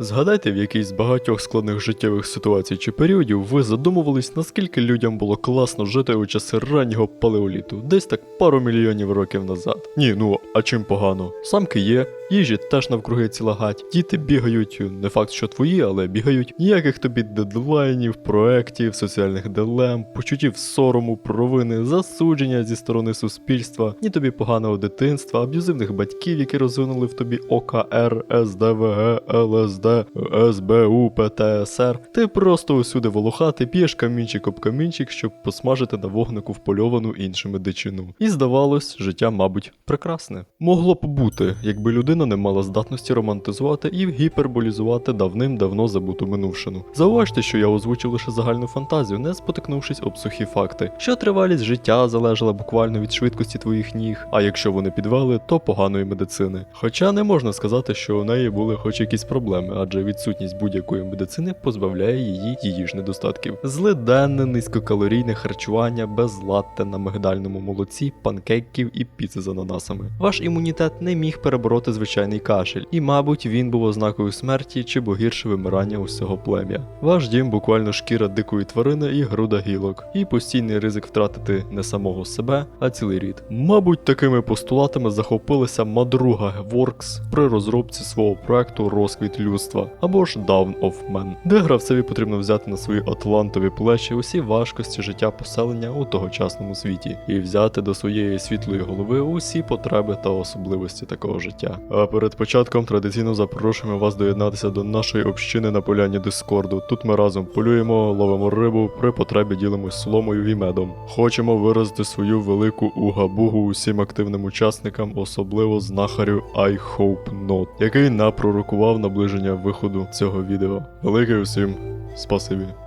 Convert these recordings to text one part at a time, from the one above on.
Згадайте, в якій з багатьох складних життєвих ситуацій чи періодів ви задумувались, наскільки людям було класно жити у часи раннього палеоліту, десь так пару мільйонів років назад. Ні, ну а чим погано? Самки є, їжі теж навкруги ціла гать, діти бігають, не факт, що твої, але бігають. Ніяких тобі дедлайнів, проєктів, соціальних дилем, почуттів сорому, провини, засудження зі сторони суспільства, ні тобі поганого дитинства, аб'юзивних батьків, які розвинули в тобі ОКР, СДВГ, ЛСД, СБУ, ПТСР. Ти просто усюди волохати, п'єш камінчик об камінчик, щоб посмажити на вогнику впольовану іншими дичину. І здавалось, життя, мабуть, прекрасне. Могло б бути, якби людина не мала здатності романтизувати і гіперболізувати давним-давно забуту минувшину. Зауважте, що я озвучив лише загальну фантазію, не спотикнувшись об сухі факти, що тривалість життя залежала буквально від швидкості твоїх ніг, а якщо вони підвели, то поганої медицини. Хоча не можна сказати, що у неї були хоч якісь проблеми, адже відсутність будь-якої медицини позбавляє її її ж недостатків. Злиденне низькокалорійне харчування без латте на мигдальному молоці, панкейків і піци з ананасами. Ваш імунітет не міг перебороти звичайний кашель, і, мабуть, він був ознакою смерті чи бо гірше вимирання усього плем'я. Ваш дім буквально шкіра дикої тварини і груда гілок, і постійний ризик втратити не самого себе, а цілий рід. Мабуть, такими постулатами захопилася мадруга Works при розробці свого проекту Розквіт людства або ж Down of Man, де гравцеві потрібно взяти на свої атлантові плечі усі важкості життя поселення у тогочасному світі і взяти до своєї світлої голови усі потреби та особливості такого життя. А перед початком традиційно запрошуємо вас доєднатися до нашої общини на поляні Дискорду. Тут ми разом полюємо, ловимо рибу, при потребі ділимось соломою і медом. Хочемо виразити свою велику угабугу усім активним учасникам, особливо знахарю I Hope Not, який напророкував наближення виходу цього відео. Велике усім спасибі.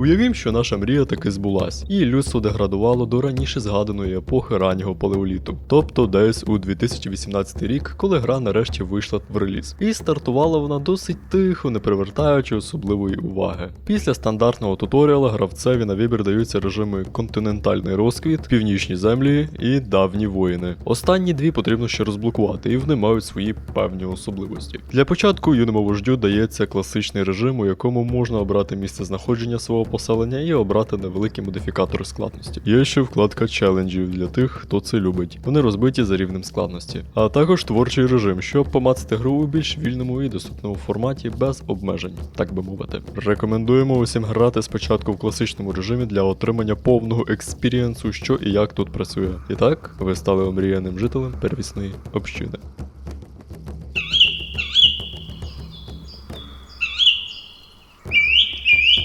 Уявім, що наша мрія таки збулась, і людство деградувало до раніше згаданої епохи раннього палеоліту, тобто десь у 2018 рік, коли гра нарешті вийшла в реліз. І стартувала вона досить тихо, не привертаючи особливої уваги. Після стандартного туторіала гравцеві на вибір даються режими континентальний розквіт, північні землі і давні воїни. Останні дві потрібно ще розблокувати, і вони мають свої певні особливості. Для початку юному вождю дається класичний режим, у якому можна обрати місце знаходження свого поселення і обрати невеликі модифікатори складності. Є ще вкладка челенджів для тих, хто це любить. Вони розбиті за рівнем складності. А також творчий режим, щоб помацати гру у більш вільному і доступному форматі без обмежень, так би мовити. Рекомендуємо усім грати спочатку в класичному режимі для отримання повного експірієнсу, що і як тут працює. І так, ви стали омріяним жителем первісної общини.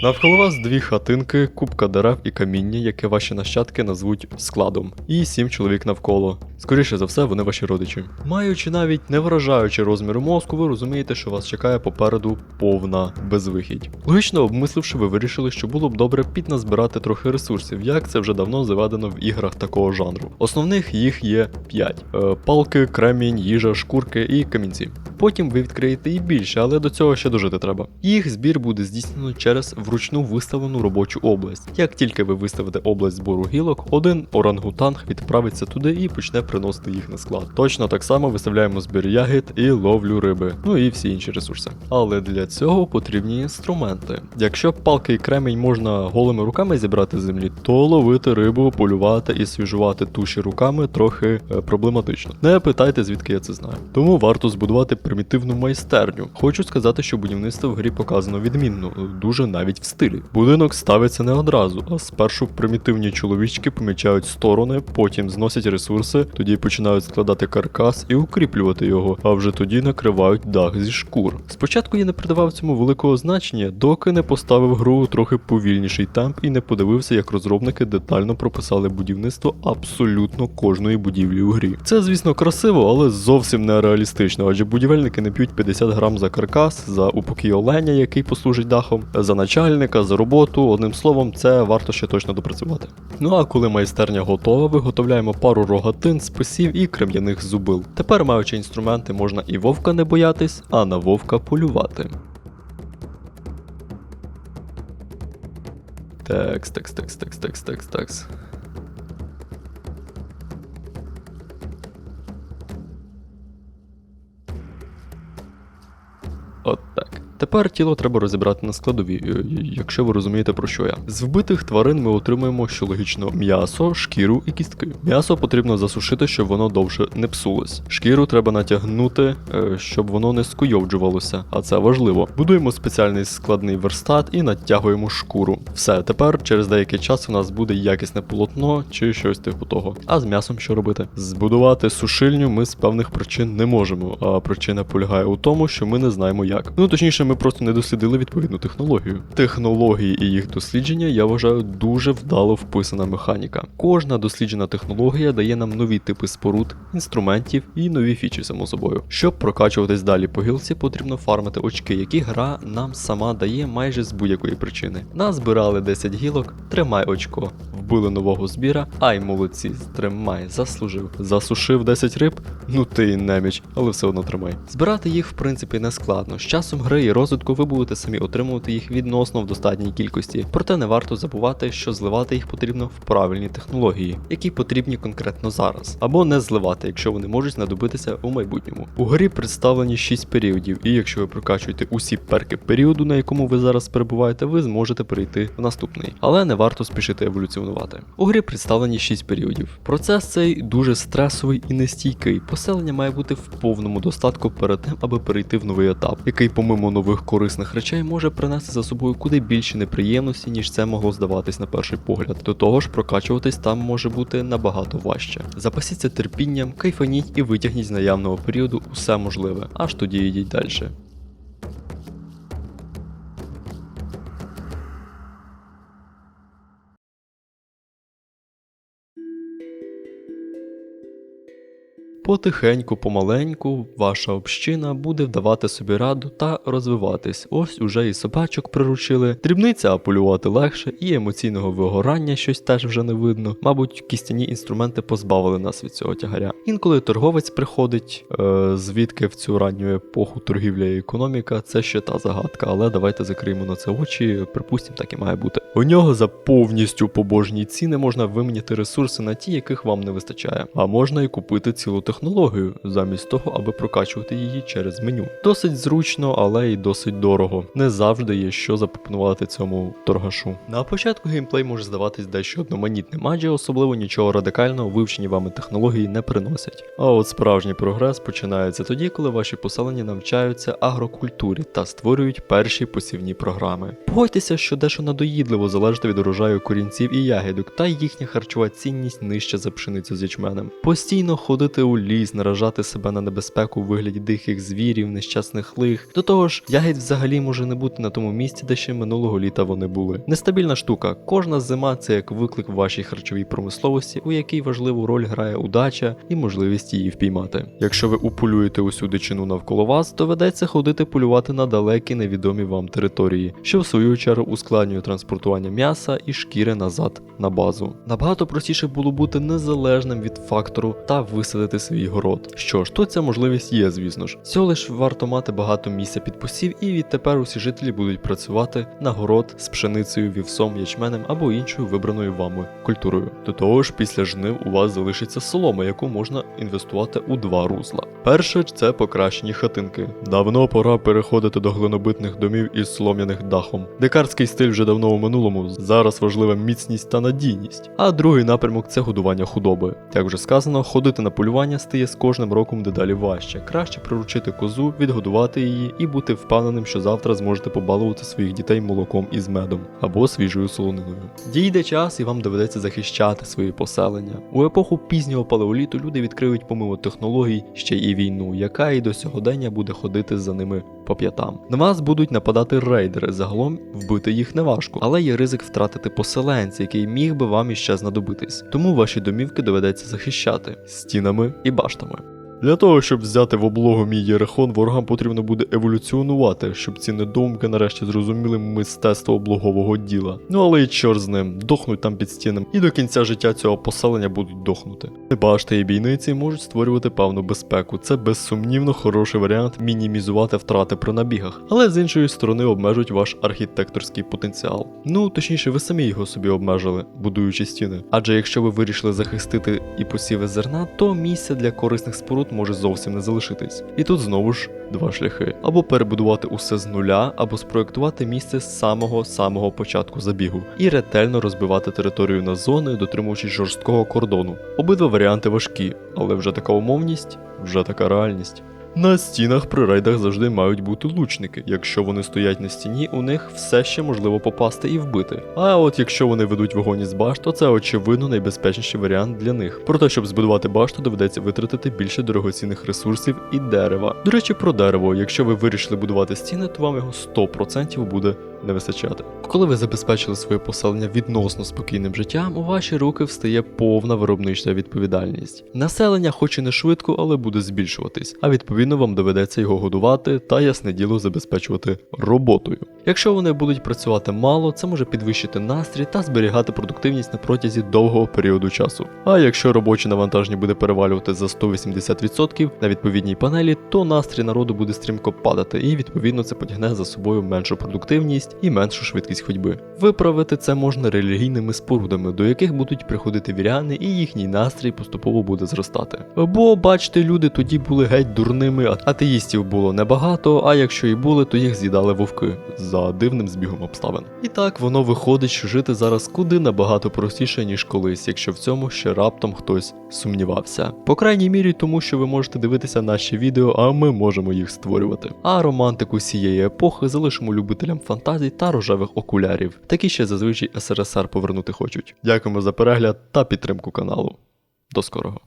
Навколо вас дві хатинки, купка дерев і каміння, яке ваші нащадки назвуть складом, і сім чоловік навколо. Скоріше за все, вони ваші родичі. Маючи навіть не вражаючи розміру мозку, ви розумієте, що вас чекає попереду повна безвихідь. Логічно обмисливши, ви вирішили, що було б добре підназбирати трохи ресурсів, як це вже давно заведено в іграх такого жанру. Основних їх є 5: Е, палки, кремінь, їжа, шкурки і камінці. Потім ви відкриєте і більше, але до цього ще дожити треба. Їх збір буде здійснено через вручну виставлену робочу область. Як тільки ви виставите область збору гілок, один орангутанг відправиться туди і почне приносити їх на склад. Точно так само виставляємо збір ягід і ловлю риби, ну і всі інші ресурси. Але для цього потрібні інструменти. Якщо палки і кремінь можна голими руками зібрати з землі, то ловити рибу, полювати і свіжувати туші руками трохи е, проблематично. Не питайте, звідки я це знаю. Тому варто збудувати примітивну майстерню. Хочу сказати, що будівництво в грі показано відмінно, дуже навіть в стилі. Будинок ставиться не одразу, а спершу примітивні чоловічки помічають сторони, потім зносять ресурси, тоді починають складати каркас і укріплювати його, а вже тоді накривають дах зі шкур. Спочатку я не придавав цьому великого значення, доки не поставив гру трохи повільніший темп і не подивився, як розробники детально прописали будівництво абсолютно кожної будівлі у грі. Це, звісно, красиво, але зовсім не реалістично, адже будівельники не п'ють 50 грам за каркас, за упокій оленя, який послужить дахом, за начальника, за роботу. Одним словом, це варто ще точно допрацювати. Ну а коли майстерня готова, виготовляємо пару рогатин, списів і крем'яних зубил. Тепер, маючи інструменти, можна і вовка не боятись, а на вовка полювати. Текс, текс, текс, текс, текс, текс, текс. Тепер тіло треба розібрати на складові, е, якщо ви розумієте про що я. З вбитих тварин ми отримуємо, що логічно, м'ясо, шкіру і кістки. М'ясо потрібно засушити, щоб воно довше не псулось. Шкіру треба натягнути, е, щоб воно не скуйовджувалося, а це важливо. Будуємо спеціальний складний верстат і натягуємо шкуру. Все, тепер через деякий час у нас буде якісне полотно чи щось типу того. А з м'ясом що робити? Збудувати сушильню ми з певних причин не можемо. А причина полягає у тому, що ми не знаємо як. Ну точніше, ми просто не дослідили відповідну технологію. Технології і їх дослідження я вважаю дуже вдало вписана механіка. Кожна досліджена технологія дає нам нові типи споруд, інструментів і нові фічі, само собою. Щоб прокачуватись далі по гілці, потрібно фармити очки, які гра нам сама дає майже з будь-якої причини. Назбирали 10 гілок, тримай очко. Вбили нового збіра, ай молодці, тримай, заслужив. Засушив 10 риб, ну ти і неміч, але все одно тримай. Збирати їх в принципі не складно. З часом гри і розвитку ви будете самі отримувати їх відносно в достатній кількості. Проте не варто забувати, що зливати їх потрібно в правильні технології, які потрібні конкретно зараз, або не зливати, якщо вони можуть знадобитися у майбутньому. У грі представлені 6 періодів, і якщо ви прокачуєте усі перки періоду, на якому ви зараз перебуваєте, ви зможете перейти в наступний. Але не варто спішити еволюціонувати. У грі представлені 6 періодів. Процес цей дуже стресовий і нестійкий. Поселення має бути в повному достатку перед тим, аби перейти в новий етап, який, помимо нових корисних речей, може принести за собою куди більше неприємності, ніж це могло здаватись на перший погляд. До того ж, прокачуватись там може бути набагато важче. Запасіться терпінням, кайфаніть і витягніть з наявного періоду усе можливе, аж тоді йдіть далі. Потихеньку, помаленьку, ваша община буде вдавати собі раду та розвиватись. Ось уже і собачок приручили. Дрібниця, а полювати легше, і емоційного вигорання щось теж вже не видно. Мабуть, кістяні інструменти позбавили нас від цього тягаря. Інколи торговець приходить, е, звідки в цю ранню епоху торгівля і економіка, це ще та загадка, але давайте закриємо на це очі. Припустимо, так і має бути. У нього за повністю побожні ціни можна виміняти ресурси на ті, яких вам не вистачає, а можна і купити цілу технологію, замість того, аби прокачувати її через меню. Досить зручно, але й досить дорого. Не завжди є що запропонувати цьому торгашу. На початку геймплей може здаватись дещо одноманітним, адже особливо нічого радикального вивчені вами технології не приносять. А от справжній прогрес починається тоді, коли ваші поселення навчаються агрокультурі та створюють перші посівні програми. Погодьтеся, що дещо надоїдливо залежить від урожаю корінців і ягідок, та їхня харчова цінність нижча за пшеницю з ячменем. Постійно ходити у ліс, наражати себе на небезпеку у вигляді диких звірів, нещасних лих. До того ж, ягідь взагалі може не бути на тому місці, де ще минулого літа вони були. Нестабільна штука. Кожна зима це як виклик в вашій харчовій промисловості, у якій важливу роль грає удача і можливість її впіймати. Якщо ви уполюєте усю дичину навколо вас, доведеться ходити полювати на далекі невідомі вам території, що в свою чергу ускладнює транспортування м'яса і шкіри назад на базу. Набагато простіше було бути незалежним від фактору та висадити свій город. Що ж, тут ця можливість є, звісно ж. Всього лиш варто мати багато місця під посів, і відтепер усі жителі будуть працювати на город з пшеницею, вівсом, ячменем або іншою вибраною вами культурою. До того ж, після жнив у вас залишиться солома, яку можна інвестувати у два рузла. Перше це покращені хатинки. Давно пора переходити до глинобитних домів із солом'яних дахом. Дикарський стиль вже давно у минулому. Зараз важлива міцність та надійність. А другий напрямок це годування худоби. Як вже сказано, ходити на полювання стає з кожним роком дедалі важче. Краще приручити козу, відгодувати її і бути впевненим, що завтра зможете побалувати своїх дітей молоком із медом або свіжою солониною. Дійде час, і вам доведеться захищати свої поселення. У епоху пізнього палеоліту люди відкриють помимо технологій ще й війну, яка і до сьогодення буде ходити за ними по п'ятам. На вас будуть нападати рейдери. Загалом вбити їх не важко, але є ризик втратити поселенця, який міг би вам іще знадобитись. Тому ваші домівки доведеться захищати стінами і баштами. Для того, щоб взяти в облогу мій Єрехон, ворогам потрібно буде еволюціонувати, щоб ці недоумки нарешті зрозуміли мистецтво облогового діла. Ну але й чор з ним, дохнуть там під стінами, і до кінця життя цього поселення будуть дохнути. Башти і бійниці можуть створювати певну безпеку. Це безсумнівно хороший варіант мінімізувати втрати при набігах, але з іншої сторони обмежують ваш архітекторський потенціал. Ну точніше, ви самі його собі обмежили, будуючи стіни. Адже якщо ви вирішили захистити і посіви зерна, то місця для корисних споруд тут може зовсім не залишитись. І тут знову ж два шляхи: або перебудувати усе з нуля, або спроектувати місце з самого самого початку забігу і ретельно розбивати територію на зони, дотримуючись жорсткого кордону. Обидва варіанти важкі, але вже така умовність, вже така реальність. На стінах при рейдах завжди мають бути лучники. Якщо вони стоять на стіні, у них все ще можливо попасти і вбити. А от якщо вони ведуть вогонь із башт, то це очевидно найбезпечніший варіант для них. Проте, щоб збудувати башту, доведеться витратити більше дорогоцінних ресурсів і дерева. До речі, про дерево. Якщо ви вирішили будувати стіни, то вам його 100% буде не вистачати. Коли ви забезпечили своє поселення відносно спокійним життям, у ваші руки встає повна виробнича відповідальність. Населення, хоч і не швидко, але буде збільшуватись, а відповідно вам доведеться його годувати та ясне діло забезпечувати роботою. Якщо вони будуть працювати мало, це може підвищити настрій та зберігати продуктивність на протязі довгого періоду часу. А якщо робоче навантаження буде перевалювати за 180% на відповідній панелі, то настрій народу буде стрімко падати, і відповідно це потягне за собою меншу продуктивність і меншу швидкість ходьби. Виправити це можна релігійними спорудами, до яких будуть приходити віряни, і їхній настрій поступово буде зростати. Бо, бачите, люди тоді були геть дурними, атеїстів було небагато, а якщо і були, то їх з'їдали вовки за дивним збігом обставин. І так воно виходить, що жити зараз куди набагато простіше, ніж колись, якщо в цьому ще раптом хтось сумнівався. По крайній мірі, тому що ви можете дивитися наші відео, а ми можемо їх створювати. А романтику цієї епохи залишимо любителям фантазій та рожевих окулярів. Такі ще зазвичай СРСР повернути хочуть. Дякуємо за перегляд та підтримку каналу. До скорого.